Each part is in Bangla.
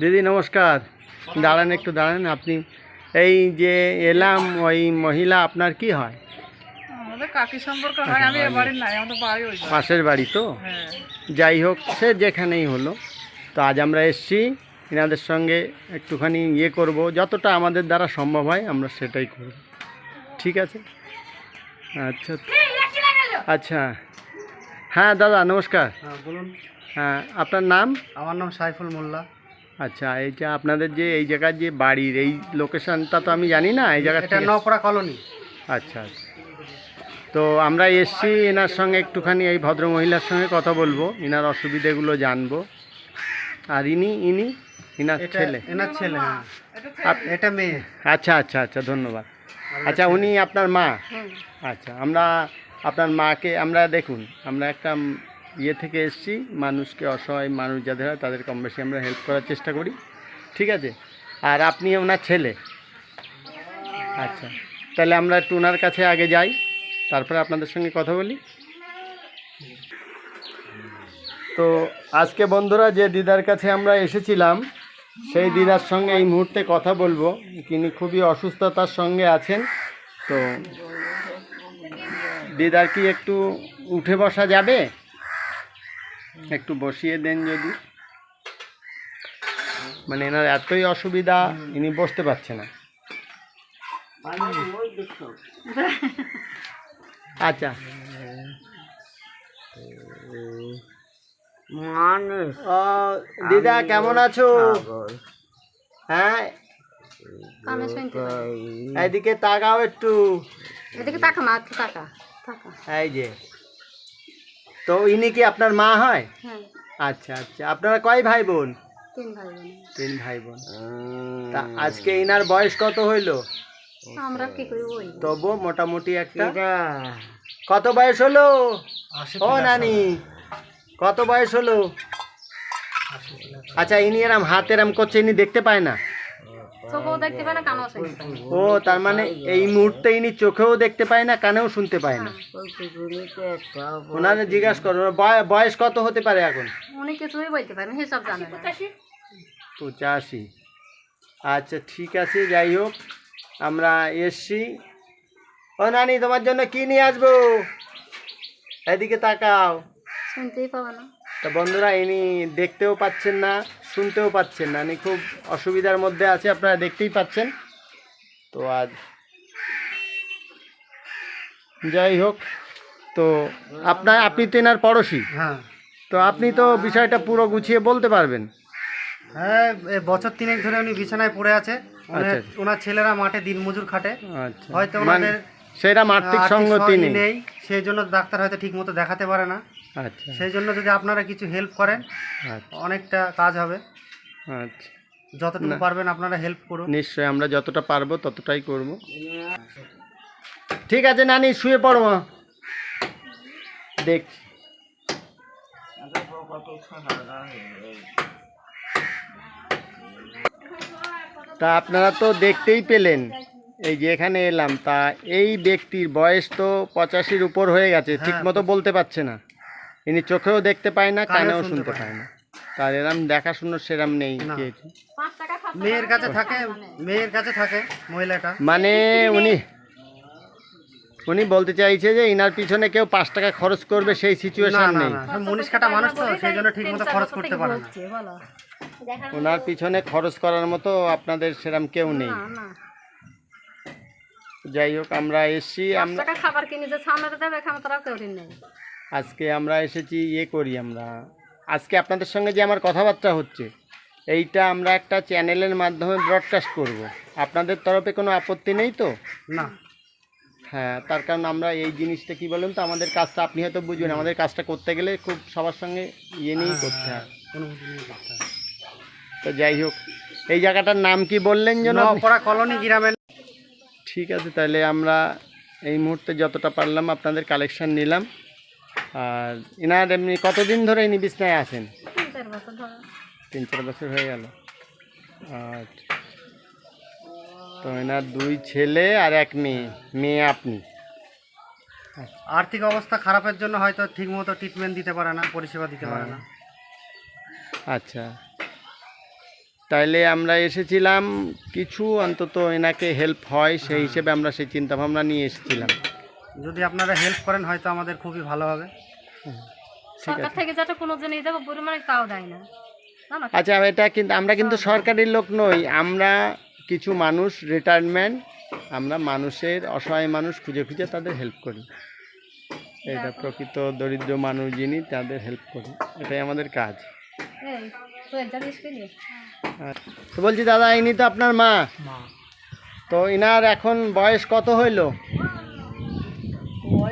দিদি নমস্কার। দাঁড়ান একটু দাঁড়ান। আপনি এই যে এলাম ওই মহিলা আপনার কি হয়। পাশের বাড়ি তো? হ্যাঁ। যাই হোক সে যেখানেই হলো। তো আজ আমরা এসছি এনাদের সঙ্গে একটুখানি ইয়ে করব। যতটা আমাদের দ্বারা সম্ভব হয় আমরা সেটাই করব। ঠিক আছে? আচ্ছা। আচ্ছা। হ্যাঁ দাদা নমস্কার। হ্যাঁ বলুন। হ্যাঁ আপনার নাম? আমার নাম সাইফুল মোল্লা। আচ্ছা এই যে আপনাদের যে এই জায়গার যে বাড়ির এই লোকেশনটা তো আমি জানি না এই জায়গা এটা নপড়া কলোনি। আচ্ছা আচ্ছা। তো আমরা এসছি এনার সঙ্গে একটুখানি এই ভদ্র মহিলার সঙ্গে কথা বলব এনার অসুবিধেগুলো জানব। আর ইনি ইনি? এটা ছেলে? এনার ছেলে হ্যাঁ। এটা মেয়ে। আচ্ছা আচ্ছা আচ্ছা ধন্যবাদ। আচ্ছা উনি আপনার মা? আচ্ছা আমরা আপনার মাকে আমরা দেখুন আমরা একটা ইয়ে থেকে এসেছি, মানুষকে অসহায় মানুষ যাদের হয় তাদের কম বেশি আমরা হেল্প করার চেষ্টা করি। ঠিক আছে? আর আপনি ওনার ছেলে? আচ্ছা। তাহলে আমরা একটু ওনার কাছে আগে যাই, তারপরে আপনাদের সঙ্গে কথা বলি। তো আজকে বন্ধুরা যে দিদার কাছে আমরা এসেছিলাম, সেই দিদার সঙ্গে এই মুহূর্তে কথা বলব। তিনি খুবই অসুস্থতার সঙ্গে আছেন, তো দিদার কি একটু উঠে বসা যাবে? একটু বসিয়ে দেন যদি। মানে এনার এতই অসুবিধা ইনি বসতে পারছে না। আচ্ছা। ও, দিদা কেমন আছো? হ্যাঁ। এদিকে তাকাও একটু। এদিকে তাকা মা তাকা তাকা। এই যে। তো ইনি কি আপনার মা হয়? হ্যাঁ। আচ্ছা আচ্ছা। আপনারা কয় ভাই বোন? তিন ভাই বোন। তিন ভাই বোন। তা আজকে ইনার বয়স কত হইল? আমরা কি করি ওই তবু মোটামুটি একটা। কত বয়স হলো? ও নানি কত বয়স হলো? আচ্ছা ইনি এরম হাত এরম করছে ইনি দেখতে পায় না। চোখেও দেখতে পায় না কানও শুনতে পায় না। ও তার মানে এই মুহূর্তে ইনি চোখেও দেখতে পায় না কানেও শুনতে পায় না। ওনারে জিজ্ঞাসা করো বয়- বয়স কত হতে পারে এখন? উনি কিছুই বলতে পারে না সেসব জানে না। পঁচাশি। আচ্ছা ঠিক আছে যাই হোক আমরা এসছি। ও নানি তোমার জন্য কি নিয়ে আসব? এদিকে তাকাও। শুনতেই পাবে না। তা বন্ধুরা ইনি দেখতেও পাচ্ছেন না শুনতেও পাচ্ছেন না। ইনি খুব অসুবিধার মধ্যে আছে আপনারা দেখতেই পাচ্ছেন। তো আজ যাই হোক তো আপনার আপনি তো এনার পড়োশি। হ্যাঁ। তো আপনি তো বিষয়টা পুরো গুছিয়ে বলতে পারবেন। হ্যাঁ বছর তিনেক ধরে উনি বিছানায় পড়ে আছে। ওনার- আচ্ছা। ওনার ছেলেরা মাঠে দিনমজুর খাটে। আচ্ছা। হয়তো মানে ওনাদের সেটা আর্থিক সঙ্গ তিনি। নেই সেই জন্য ডাক্তার হয়তো ঠিক মতো দেখাতে পারে না। আচ্ছা। সেই জন্য যদি আপনারা কিছু হেল্প করেন আচ্ছা। অনেকটা কাজ হবে। আচ্ছা। যতটুকু পারবেন আপনারা হেল্প করুন। নিশ্চয়ই আমরা যতটা পারব ততটাই করব। ঠিক আছে নানি শুয়ে পড়ো। মা। দেখছি। তা আপনারা তো দেখতেই পেলেন। এই যে এখানে এলাম তা এই ব্যক্তির বয়স তো পঁচাশির উপর হয়ে গেছে ঠিক মতো বলতে পারছে না। ইনি চোখেও দেখতে পায় না কানেও শুনতে পায় না। তার এরম দেখাশুনো সেরাম নেই মেয়ের কাছে থাকে মেয়ের কাছে থাকে মহিলাটা। মানে উনি উনি বলতে চাইছে যে ইনার পিছনে কেউ পাঁচ টাকা খরচ করবে সেই সিচুয়েশন নেই। না মনীষ কাটা মানুষ তো সেই জন্য ঠিক মতো খরচ করতে পারে না। ওনার পিছনে খরচ করার মতো আপনাদের সেরাম কেউ নেই। না। না যাই হোক আমরা এসছি আমরা খাবার কিনে যে সামনে দেবে এখানে কেউ নেই আজকে আমরা এসেছি ইয়ে করি আমরা আজকে আপনাদের সঙ্গে যে আমার কথাবার্তা হচ্ছে এইটা আমরা একটা চ্যানেলের মাধ্যমে ব্রডকাস্ট করব। আপনাদের তরফে কোনো আপত্তি নেই তো না হ্যাঁ তার কারণ আমরা এই জিনিসটা কি বলুন তো আমাদের কাজটা আপনি হয়তো বুঝবেন আমাদের কাজটা করতে গেলে খুব সবার সঙ্গে ইয়ে নিয়েই করতে হয় অনুমতি নিয়ে করতে হবে। তো যাই হোক এই জায়গাটার নাম কি বললেন যেন? কলোনি গ্রামের ঠিক আছে তাহলে আমরা এই মুহূর্তে যতটা পারলাম আপনাদের কালেকশান নিলাম আর এনার এমনি কতদিন ধরে ইনি বিছনায় আছেন? তিন চার বছর ধরে। তিন চার বছর হয়ে গেল। আচ্ছা তো এনার দুই ছেলে আর এক মেয়ে মেয়ে আপনি। আর্থিক অবস্থা খারাপের জন্য হয়তো ঠিক মতো ট্রিটমেন্ট দিতে পারে না পরিষেবা দিতে পারে না। আচ্ছা। তাইলে আমরা এসেছিলাম কিছু অন্তত এনাকে হেল্প হয় সেই হিসেবে আমরা সেই চিন্তা ভাবনা নিয়ে এসেছিলাম। যদি আপনারা হেল্প করেন হয়তো আমাদের খুবই ভালো হবে। সরকার থেকে যেটা কোনো জিনিস দেবো বুড়ি মানে তাও দেয় না। আচ্ছা এটা কিন্তু আমরা কিন্তু সরকারি লোক নই। আমরা কিছু মানুষ রিটায়ারমেন্ট আমরা মানুষের অসহায় মানুষ খুঁজে খুঁজে তাদের হেল্প করি। এটা প্রকৃত দরিদ্র মানুষ যিনি তাদের হেল্প করি। এটাই আমাদের কাজ। তো বলছি দাদা ইনি তো আপনার মা। মা। তো ইনার এখন বয়স কত হইল?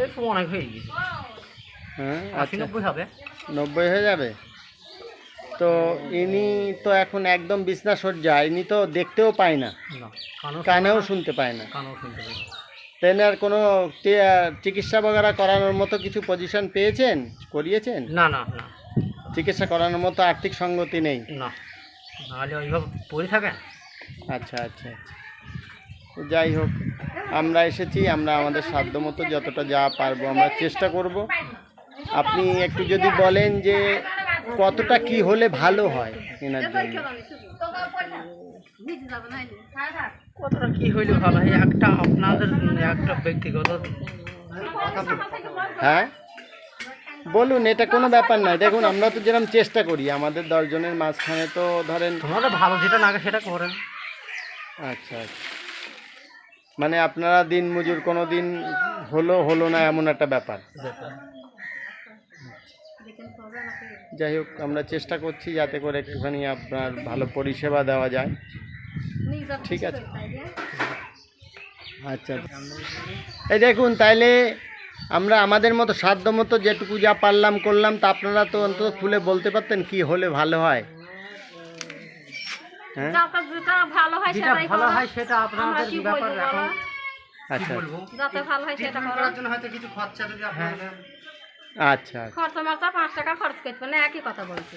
অনেক হয়ে গেছে। হ্যাঁ আশি আচ্ছা। নব্বই হবে। নব্বই হয়ে যাবে? তো ইনি তো এখন একদম বিছনা সজ্জা ইনি তো দেখতেও পায় না। কানেও শুনতে পায় না। কানও শুনতে আর কোনো চিকিৎসা বগেরা করানোর মতো কিছু পজিশন পেয়েছেন? করিয়েছেন? না না না। চিকিৎসা করানোর মতো আর্থিক সঙ্গতি নেই? না। নাহলে ওইভাবে পড়ে থাকেন? আচ্ছা আচ্ছা আচ্ছা। যাই হোক আমরা এসেছি আমরা আমাদের সাধ্য মতো যতটা যা পারব আমরা চেষ্টা করব। আপনি একটু যদি বলেন যে কতটা কি হলে ভালো হয় এনার জন্য। কতটা কি হইলে ভালো হয়? একটা আপনাদের একটা ব্যক্তিগত। হ্যাঁ? বলুন এটা কোনো ব্যাপার নয় দেখুন আমরা তো যেরকম চেষ্টা করি আমাদের দশজনের মাঝখানে তো ধরেন তোমাদের ভালো যেটা লাগে সেটা করেন। আচ্ছা আচ্ছা। মানে আপনারা দিন মজুর কোনো দিন হলো হলো না এমন একটা ব্যাপার। যাই হোক, আমরা চেষ্টা করছি যাতে করে একটুখানি আপনার ভালো পরিষেবা দেওয়া যায়। ঠিক আছে। আচ্ছা। এই দেখুন, তাইলে আমরা আমাদের মতো সাধ্য মতো যেটুকু যা পারলাম করলাম, তা আপনারা তো অন্তত খুলে বলতে পারতেন কি হলে ভালো হয়। হ্যাঁ? যাতে যেটা ভালো হয় যেটা সেটাই ভালো হয় সেটা আমরা আপনাদের কি ব্যাপার বলব এখন। বলো? আচ্ছা। যাতে ভালো হয় সেটা করো। জন্য হয়তো কিছু খরচা যদি আপনাদের আচ্ছা। খরচা মারচা পাঁচ টাকা খরচ করতে পারে না একই কথা বলছি।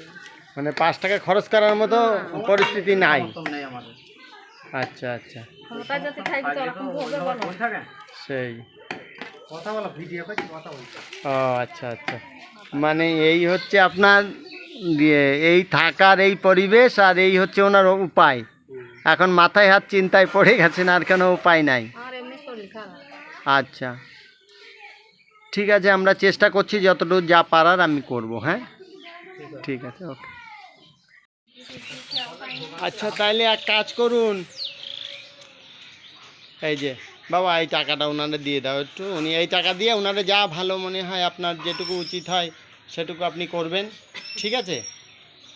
মানে পাঁচ টাকা খরচ করার মতো পরিস্থিতি নাই। মতন নেই আমাদের। আচ্ছা আচ্ছা। ক্ষমতায় যদি থাকবে তো ওরকম বলবে বলো থাকেন? সেই। কথা বলো ভিডিও করছি কথা বলছি। ও আচ্ছা আচ্ছা। মানে এই হচ্ছে আপনার ইয়ে, এই থাকার এই পরিবেশ আর এই হচ্ছে ওনার উপায়। এখন মাথায় হাত চিন্তায় পড়ে গেছেন আর কোনো উপায় নাই। আর এমনি শরীর খারাপ। আচ্ছা। ঠিক আছে আমরা চেষ্টা করছি যতটুকু যা পারার আমি করব হ্যাঁ? ঠিক আছে ওকে। আচ্ছা তাইলে এক কাজ করুন। এই যে বাবা এই টাকাটা ওনারে দিয়ে দাও একটু। উনি এই টাকা দিয়ে ওনারে যা ভালো মনে হয় আপনার যেটুকু উচিত হয় সেটুকু আপনি করবেন ঠিক আছে?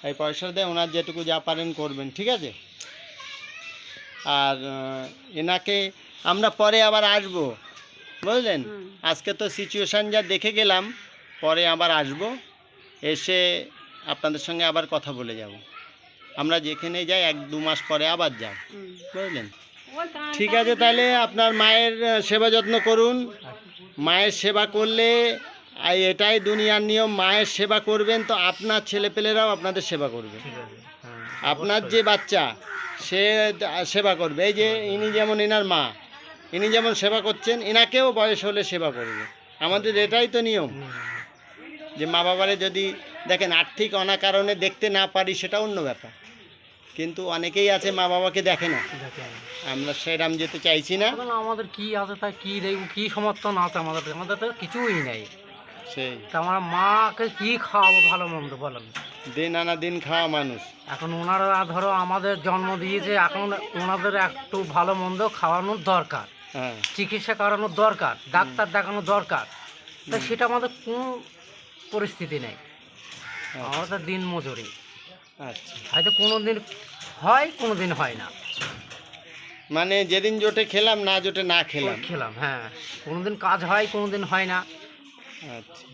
এই পয়সা দেয় ওনার যেটুকু যা পারেন করবেন ঠিক আছে? আর এনাকে আমরা পরে আবার আসব বুঝলেন? আজকে তো সিচুয়েশান যা দেখে গেলাম পরে আবার আসব এসে আপনাদের সঙ্গে আবার কথা বলে যাব। আমরা যেখানে যাই এক দু মাস পরে আবার যাব বুঝলেন? ঠিক আছে তাহলে আপনার মায়ের সেবা যত্ন করুন। মায়ের সেবা করলে আর এটাই দুনিয়ার নিয়ম মায়ের সেবা করবেন তো আপনার ছেলেপেলেরাও আপনাদের সেবা করবে। হ্যাঁ। আপনার যে বাচ্চা সে সেবা করবে। এই যে ইনি যেমন এনার মা ইনি যেমন সেবা করছেন এনাকেও বয়স হলে সেবা করবে। আমাদের এটাই তো নিয়ম। যে মা বাবারে যদি দেখেন আর্থিক অনাকারণে দেখতে না পারি সেটা অন্য ব্যাপার। কিন্তু অনেকেই আছে মা বাবাকে দেখে না। আমরা সেরাম যেতে চাইছি না। আমাদের কি আছে তাই কি দেখব কি সমর্থন আছে আমাদের? আমাদের তো কিছুই নেই। সেই। তা আমার মাকে কি খাওয়াবো ভালো মন্দ বলেন। দিন আনা দিন খাওয়া মানুষ। এখন ওনারা ধরো আমাদের জন্ম দিয়েছে এখন ওনাদের একটু ভালো মন্দ খাওয়ানোর দরকার। হ্যাঁ। চিকিৎসা করানোর দরকার ডাক্তার দেখানোর দরকার। তা সেটা আমাদের কোনো পরিস্থিতি নেই। আমাদের দিন মজুরি। আচ্ছা। হয়তো কোনো দিন হয় কোনো দিন হয় না। মানে যেদিন জোটে খেলাম না জোটে না খেলাম। খেলাম হ্যাঁ। কোনো দিন কাজ হয় কোনো দিন হয় না। আচ্ছা।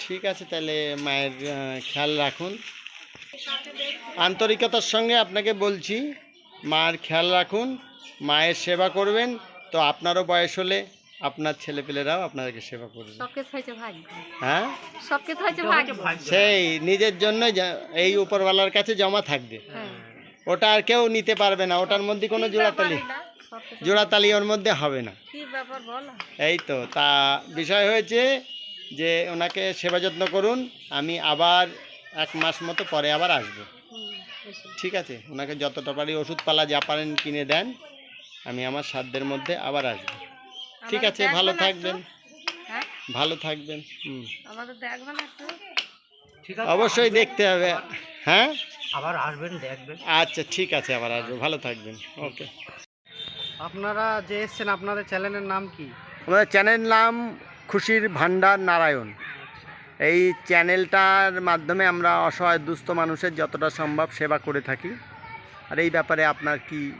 ঠিক আছে তাহলে মায়ের খেয়াল রাখুন। আন্তরিকতার সঙ্গে আপনাকে বলছি মার খেয়াল রাখুন মায়ের সেবা করবেন তো আপনারও বয়স হলে আপনার ছেলেপেলেরাও আপনাদেরকে সেবা করবে। হ্যাঁ? সেই নিজের জন্য এই উপরওয়ালার কাছে জমা থাকবে। হ্যাঁ। ওটা আর কেউ নিতে পারবে না ওটার মধ্যে কোনো জোড়াতালি। জোড়াতালি ওর মধ্যে হবে না। কি ব্যাপার বলো? এই তো তা বিষয় হয়েছে যে ওনাকে সেবা যত্ন করুন আমি আবার এক মাস মতো পরে আবার আসব। ঠিক আছে? ওনাকে যতটা পারি ওষুধপালা যা পারেন কিনে দেন আমি আমার সাধ্যের মধ্যে আবার আসব। ঠিক আছে? ভালো থাকবেন। হ্যাঁ? ভালো থাকবেন। হুম। আমাদের দেখবেন একটু ঠিক আছে অবশ্যই দেখতে হবে। হ্যাঁ? আবার আসবেন দেখবেন। আচ্ছা ঠিক আছে আবার আসব। ভালো থাকবেন। ওকে। আপনারা যে এসছেন আপনাদের চ্যানেলের নাম কি? আমাদের চ্যানেল নাম খুশির ভান্ডার নারায়ণ। এই চ্যানেলটার মাধ্যমে আমরা অসহায় দুস্থ মানুষের যতটা সম্ভব সেবা করে থাকি। আর এই ব্যাপারে আপনার কি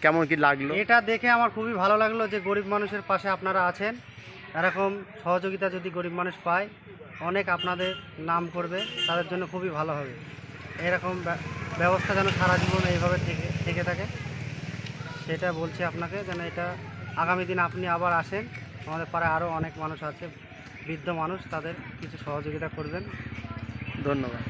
কেমন কি লাগল? এটা দেখে আমার খুবই ভালো লাগল যে গরিব মানুষের পাশে আপনারা আছেন। এরকম সহযোগিতা যদি গরিব মানুষ পায় অনেক আপনাদের নাম করবে তাদের জন্য খুবই ভালো হবে। এরকম ব্য- ব্যবস্থা যেন সারা জীবন এইভাবে থেকে থেকে থাকে। সেটা বলছি আপনাকে যেন এটা আগামী দিন আপনি আবার আসেন। আমাদের পাড়ায় আরও অনেক মানুষ আছে, বৃদ্ধ মানুষ, তাদের কিছু সহযোগিতা করবেন। ধন্যবাদ।